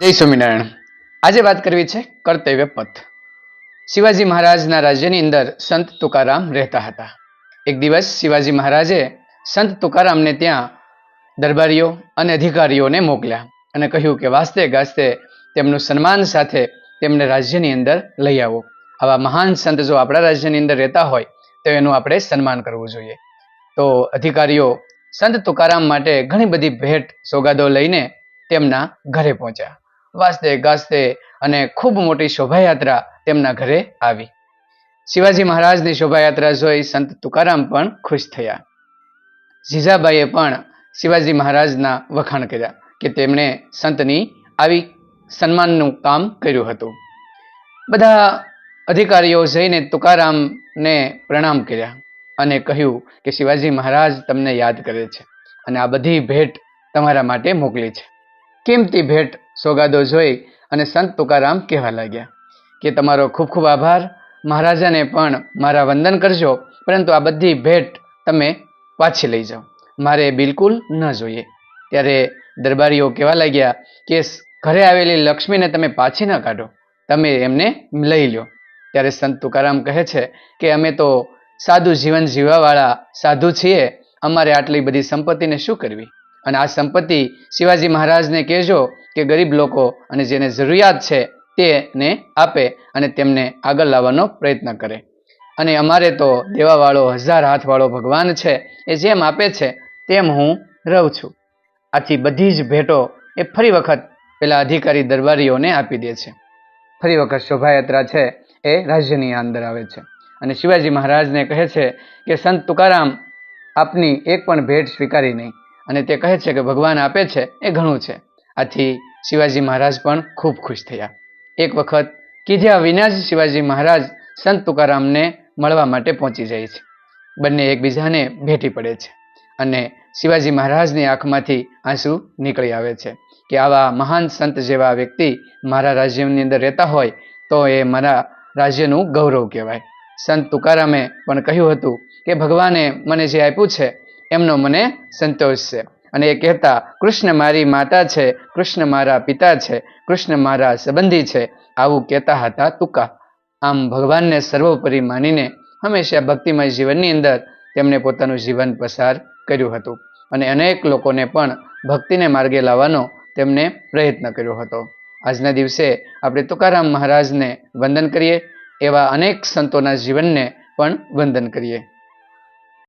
જય સ્વામિનારાયણ. આજે વાત કરવી છે કર્તવ્ય પથ. શિવાજી મહારાજના રાજ્યની અંદર સંત તુકારામ રહેતા હતા. એક દિવસ શિવાજી મહારાજે સંત તુકારામને ત્યાં દરબારીઓ અને અધિકારીઓને મોકલ્યા અને કહ્યું કે વાસ્તે ગાસ્તે તેમનું સન્માન સાથે તેમને રાજ્યની અંદર લઈ આવો. આવા મહાન સંત જો આપણા રાજ્યની અંદર રહેતા હોય, તો એનું આપણે સન્માન કરવું જોઈએ. તો અધિકારીઓ સંત તુકારામ માટે ઘણી બધી ભેટ સોગાદો લઈને તેમના ઘરે પહોંચ્યા. વાસ્તે ગાસ્તે અને ખૂબ મોટી શોભાયાત્રા તેમના ઘરે આવી. શિવાજી મહારાજની શોભાયાત્રા જોઈ સંત તુકારામ પણ ખુશ થયા. જીજાબાઈએ પણ શિવાજી મહારાજના વખાણ કર્યા કે તેમણે સંતની આવી સન્માનનું કામ કર્યું હતું. બધા અધિકારીઓ જઈને તુકારામને પ્રણામ કર્યા અને કહ્યું કે શિવાજી મહારાજ તમને યાદ કરે છે અને આ બધી ભેટ તમારા માટે મોકલી છે. કિંમતી ભેટ સોગાદો જોઈ અને સંત તુકારામ કહેવા લાગ્યા કે તમારો ખૂબ ખૂબ આભાર. મહારાજાને પણ મારા વંદન કરજો, પરંતુ આ બધી ભેટ તમે પાછી લઈ જાઓ. મારે બિલકુલ ન જોઈએ. ત્યારે દરબારીઓ કહેવા લાગ્યા કે ઘરે આવેલી લક્ષ્મીને તમે પાછી ન કાઢો. તમે એમને લઈ લો. ત્યારે સંત તુકારામ કહે છે કે અમે તો સાદું જીવન જીવવાવાળા સાધુ છીએ. અમારે આટલી બધી સંપત્તિને શું કરવી? અને આ સંપત્તિ શિવાજી મહારાજને કહેજો કે ગરીબ લોકો અને જેને જરૂરિયાત છે તેને આપે અને તેમને આગળ લાવવાનો પ્રયત્ન કરે. અને અમારે તો દેવાવાળો હજાર હાથવાળો ભગવાન છે, એ જેમ આપે છે તેમ હું રહું છું. આથી બધી જ ભેટો એ ફરી વખત પેલા અધિકારી દરબારીઓને આપી દે છે. ફરી વખત શોભાયાત્રા છે એ રાજ્યની અંદર આવે છે. અને શિવાજી મહારાજને કહે છે કે સંત તુકારામ આપની એક પણ ભેટ સ્વીકારી નહીં. અને તે કહે છે કે ભગવાન આપે છે એ ઘણું છે. આથી શિવાજી મહારાજ પણ ખૂબ ખુશ થયા. એક વખત કીધ્યા જ શિવાજી મહારાજ સંત તુકારામને મળવા માટે પહોંચી જાય છે. બંને એકબીજાને ભેટી પડે છે અને શિવાજી મહારાજની આંખમાંથી આંસુ નીકળી આવે છે કે આવા મહાન સંત જેવા વ્યક્તિ મારા રાજ્યની અંદર રહેતા હોય તો એ મારા રાજ્યનું ગૌરવ કહેવાય. સંત તુકારામે પણ કહ્યું હતું કે ભગવાને મને જે આપ્યું છે એમનો મને સંતોષ છે. અને એ કહેતા, કૃષ્ણ મારી માતા છે, કૃષ્ણ મારા પિતા છે, કૃષ્ણ મારા સંબંધી છે. આવું કહેતા હતા તુકા. આમ ભગવાનને સર્વોપરી માનીને હંમેશા ભક્તિમય જીવનની અંદર તેમણે પોતાનું જીવન પસાર કર્યું હતું. અને અનેક લોકોને પણ ભક્તિને માર્ગે લાવવાનો તેમણે પ્રયત્ન કર્યો હતો. આજના દિવસે આપણે તુકારામ મહારાજને વંદન કરીએ, એવા અનેક સંતોના જીવનને પણ વંદન કરીએ.